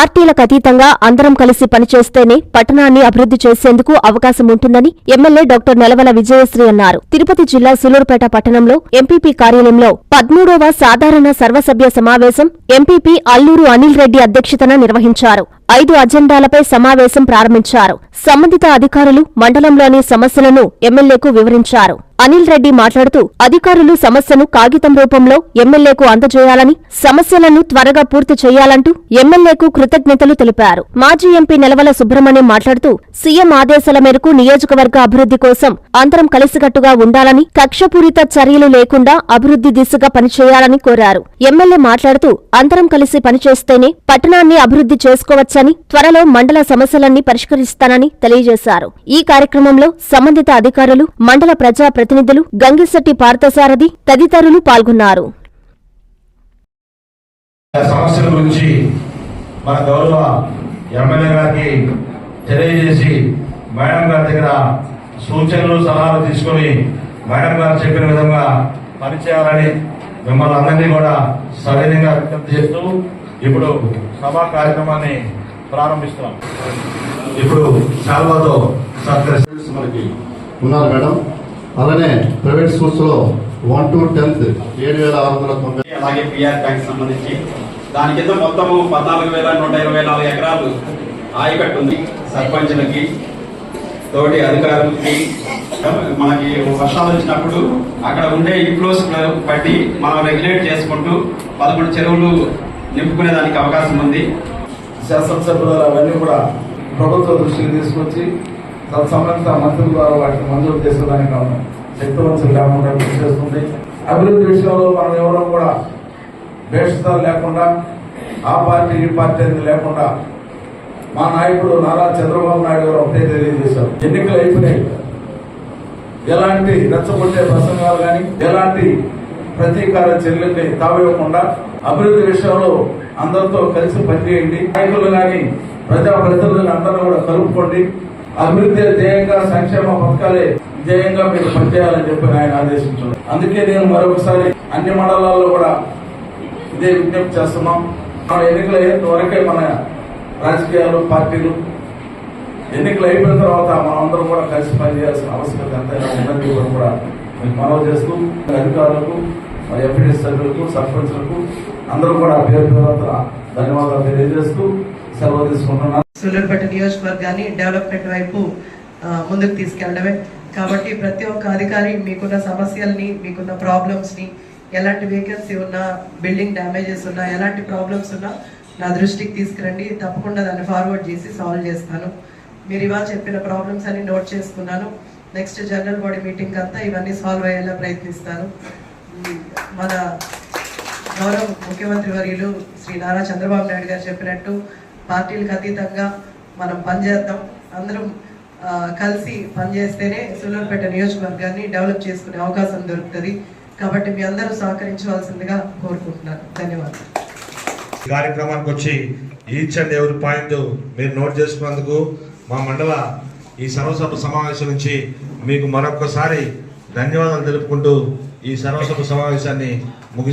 పార్టీలకు అతీతంగా అందరం కలిసి పనిచేస్తేనే పట్టణాన్ని అభివృద్ధి చేసేందుకు అవకాశం ఉంటుందని ఎమ్మెల్యే డాక్టర్ నెలవల విజయశ్రీ అన్నారు. తిరుపతి జిల్లా సులూరుపేట పట్టణంలో ఎంపీపీ కార్యాలయంలో పద్మూడవ సాధారణ సర్వసభ్య సమావేశం ఎంపీపీ అల్లూరు అనిల్ రెడ్డి అధ్యక్షతన నిర్వహించారు. ఐదు అజెండాలపై సమావేశం ప్రారంభించారు. సంబంధిత అధికారులు మండలంలోని సమస్యలను ఎమ్మెల్యేకు వివరించారు. అనిల్ రెడ్డి మాట్లాడుతూ అధికారులు సమస్యను కాగితం రూపంలో ఎమ్మెల్యేకు అందజేయాలని సమస్యలను త్వరగా పూర్తి చేయాలంటూ ఎమ్మెల్యేకు కృతజ్ఞతలు తెలిపారు. మాజీ ఎంపీ నెలవల సుబ్రహ్మణ్యం మాట్లాడుతూ సీఎం ఆదేశాల మేరకు నియోజకవర్గ అభివృద్ధి కోసం అందరం కలిసికట్టుగా ఉండాలని కక్షపూరిత చర్యలు లేకుండా అభివృద్ధి దిశగా పనిచేయాలని కోరారు. ఎమ్మెల్యే మాట్లాడుతూ అందరం కలిసి పనిచేస్తేనే పట్టణాన్ని అభివృద్ధి చేసుకోవచ్చని త్వరలో మండల సమస్యలన్నీ పరిష్కరిస్తానని తెలియజేశారు. ఈ కార్యక్రమంలో సంబంధిత అధికారులు మండల ప్రజా ప్రతినిధులు గంగిశెట్టి పార్థసారథి తదితరులు పాల్గొన్నారు. సమస్యల గురించి మన గౌరవ ఎమ్మెల్యే గారికి తెలియజేసి మేడం గారి దగ్గర సూచనలు సలహాలు తీసుకొని మేడం గారు చెప్పిన విధంగా పనిచేయాలని మిమ్మల్ని అందరినీ కూడా సవినయంగా విజ్ఞప్తి చేస్తూ ఇప్పుడు సభా కార్యక్రమాన్ని ప్రారంభిస్తున్నాం. ఇప్పుడు శాల్వాతో స్టూడెంట్స్ మనకి ఉన్నారు మేడం. అలానే ప్రైవేట్ స్కూల్స్లో వన్ టు టెన్త్ ఏడు వేల ఆరు వందల తొంభై అలాగే పిఆర్ బ్యాంక్ సంబంధించి. దాని కింద మొత్తము పద్నాలుగు వేల నూట ఇరవై నాలుగు ఎకరాలు ఆయకట్టు ఉంది సర్పంచులకి తోటి అధికారులకి. మనకి వర్షాలు వచ్చినప్పుడు అక్కడ ఉండే ఇన్ఫ్లోస్ బట్టి మనం రెగ్యులేట్ చేసుకుంటూ పదకొండు చెరువులు నింపుకునే దానికి అవకాశం ఉంది. శాసనసభ్యులు అవన్నీ కూడా ప్రభుత్వ దృష్టికి తీసుకొచ్చి సంబంధిత మంత్రుల ద్వారా వాటిని మంజూరు చేసేదానికి మనం శక్తివంతులు లేకుండా కృషి చేస్తుంది అభివృద్ధి విషయంలో మనం ఎవరో కూడా భేషతాలు లేకుండా ఆ పార్టీ ఈ పార్టీ అనేది లేకుండా మా నాయకుడు నారా చంద్రబాబు నాయుడు గారు ఒకటే తెలియజేశారు. ఎన్నికలు అయిపోయినాయి. ఎలాంటి రెచ్చగొట్టే ప్రసంగాలు కానీ ఎలాంటి ప్రతీకార చర్యల్ని తావివ్వకుండా అభివృద్ధి విషయంలో అందరితో కలిసి పనిచేయండి. నాయకులు కానీ ప్రజా ప్రతినిధులు అందరూ కూడా కలుపుకోండి. అభివృద్ధి ధ్యేయంగా సంక్షేమ పథకాలే ధ్యేయంగా మీరు పనిచేయాలని చెప్పి ఆయన ఆదేశించారు. అందుకే నేను మరొకసారి అన్ని మండలాల్లో కూడా ఇదే విజ్ఞప్తి చేస్తున్నాం. మన ఎన్నికలు అయ్యేంత వరకే మన రాజకీయాలు పార్టీలు ఎన్నికలు అయిపోయిన తర్వాత మనం కూడా కలిసి పనిచేయాల్సిన ఆవశ్యకత ఎంతైనా ఉందని కూడా మీకు మనవి చేస్తూ అధికారులకు ఎంపీడీ సభ్యులకు సర్పంచ్లకు అందరూ కూడా పేరు పేరు ధన్యవాదాలు తెలియజేస్తూ సెలవు తీసుకుంటున్నాను. సూళ్ళూరుపేట నియోజకవర్గాన్ని డెవలప్మెంట్ వైపు ముందుకు తీసుకెళ్ళడమే. కాబట్టి ప్రతి ఒక్క అధికారి మీకున్న సమస్యల్ని మీకున్న ప్రాబ్లమ్స్ని ఎలాంటి వేకెన్సీ ఉన్నా బిల్డింగ్ డ్యామేజెస్ ఉన్నా ఎలాంటి ప్రాబ్లమ్స్ ఉన్నా నా దృష్టికి తీసుకురండి. తప్పకుండా దాన్ని ఫార్వర్డ్ చేసి సాల్వ్ చేస్తాను. మీరు ఇవాళ చెప్పిన ప్రాబ్లమ్స్ అన్ని నోట్ చేసుకున్నాను. నెక్స్ట్ జనరల్ బాడీ మీటింగ్ అంతా ఇవన్నీ సాల్వ్ అయ్యేలా ప్రయత్నిస్తాను. మన గౌరవ ముఖ్యమంత్రి వర్యులు శ్రీ నారా చంద్రబాబు నాయుడు గారు చెప్పినట్టు పార్టీలకు అతీతంగా మనం పనిచేద్దాం. అందరం కలిసి పనిచేస్తేనే సూలూరుపేట నియోజకవర్గాన్ని డెవలప్ చేసుకునే అవకాశం దొరుకుతుంది. కాబట్టి మీ అందరూ సహకరించవలసిందిగా కోరుకుంటున్నాను. ధన్యవాదాలు. కార్యక్రమానికి వచ్చి ఈచ్ అండ్ ఎవరి పాయింట్ మీరు నోట్ చేసుకున్నందుకు మా మండల ఈ సర్వసభ సమావేశం నుంచి మీకు మరొకసారి ధన్యవాదాలు తెలుపుకుంటూ ఈ సర్వసభ సమావేశాన్ని ముగి